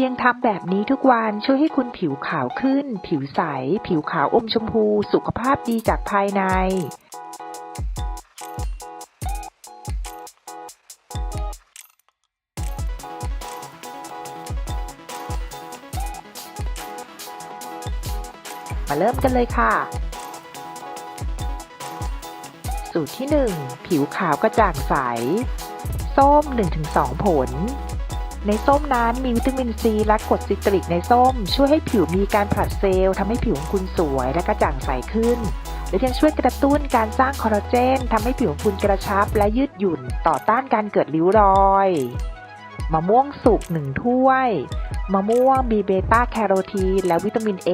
พียงทำแบบนี้ทุกวันช่วยให้คุณผิวขาวขึ้น ผิวใส ผิวขาวอมชมพู สุขภาพดีจากภายใน มาเริ่มกันเลยค่ะ สูตรที่ 1 ผิวขาวกระจ่างใส ส้ม 1-2 ผล ในส้มนั้นมีวิตามินซีและกรดซิตริกในส้ม ช่วยให้ผิวมีการผลัดเซลล์ทำให้ผิวของคุณสวยและกระจ่างใสขึ้นและยังช่วยกระตุ้นการสร้างคอลลาเจนทำให้ผิวของคุณกระชับและยืดหยุ่นต่อต้านการเกิดริ้วรอยมะม่วงสุกหนึ่งถ้วยมะม่วงมีเบต้าแคโรทีนและวิตามิน A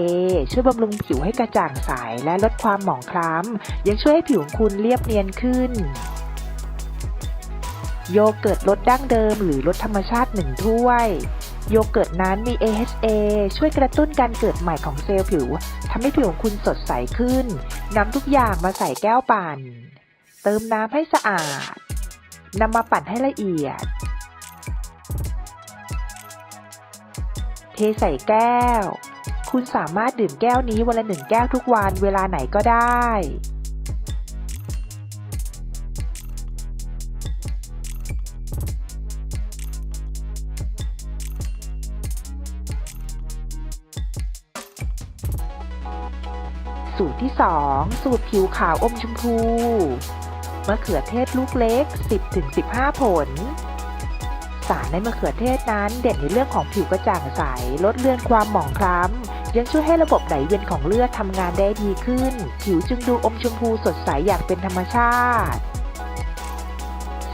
ช่วยบำรุงผิวให้กระจ่างใสและลดความหมองคล้ำยังช่วยให้ผิวของคุณเรียบเนียนขึ้น โยเกิร์ตรสดั้งเดิมหรือรสธรรมชาติหนึ่งถ้วย โยเกิร์ตนั้นมี AHA ช่วยกระตุ้นการเกิดใหม่ของเซลล์ผิวทำให้ผิวของคุณสดใสขึ้นนำทุกอย่างมาใส่แก้วปั่น เติมน้ำให้สะอาดนำมาปั่นให้ละเอียด เทใส่แก้ว คุณสามารถดื่มแก้วนี้วันละหนึ่งแก้วทุกวันเวลาไหนก็ได้ สูตรที่ 2 สูตรผิวขาวอมชมพู มะเขือเทศลูกเล็ก 10-15 ผล สารในมะเขือเทศนั้นเด่นในเรื่องของผิวกระจ่างใส ลดเลือนความหมองคล้ำ ยังช่วยให้ระบบไหลเวียนของเลือดทำงานได้ดีขึ้น ผิวจึงดูอมชมพูสดใสอย่างเป็นธรรมชาติ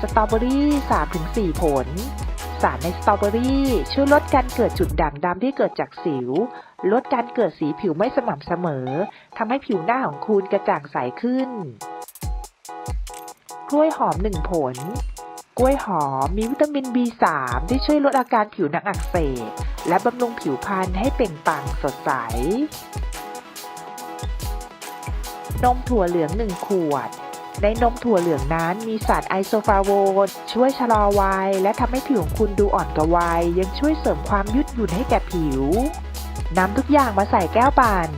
สตรอเบอรี่ 3-4 ผล สารในสตรอเบอรี่ ช่วยลดการเกิดจุดด่างดำที่เกิดจากสิว ลดการเกิดสีผิวไม่สม่ำเสมอทำให้ผิวหน้าของคุณกระจ่างใสขึ้น กล้วยหอม1ผล กล้วยหอมมีวิตามิน B3 ที่ช่วยลดอาการผิวหนังอักเสบและบำรุงผิวพรรณให้เปล่งปลั่งสดใส นมถั่วเหลือง1ขวด ในนมถั่วเหลืองนั้นมีสารไอโซฟาโวนช่วยชะลอวัย และทำให้ผิวของคุณดูอ่อนกว่าวัย ยังช่วยเสริมความยืดหยุ่นให้แก่ผิวนำทุกอย่างมาใส่แก้วปั่น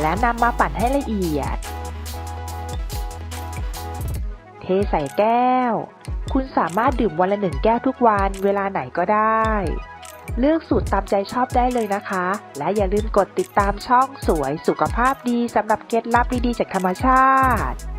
และนำมาปั่นให้ละเอียด เทใส่แก้ว คุณสามารถดื่มวันละหนึ่งแก้วทุกวันเวลาไหนก็ได้ เลือกสูตรตามใจชอบได้เลยนะคะ และอย่าลืมกดติดตามช่องสวยสุขภาพดีสำหรับเคล็ดลับดีๆจากธรรมชาติ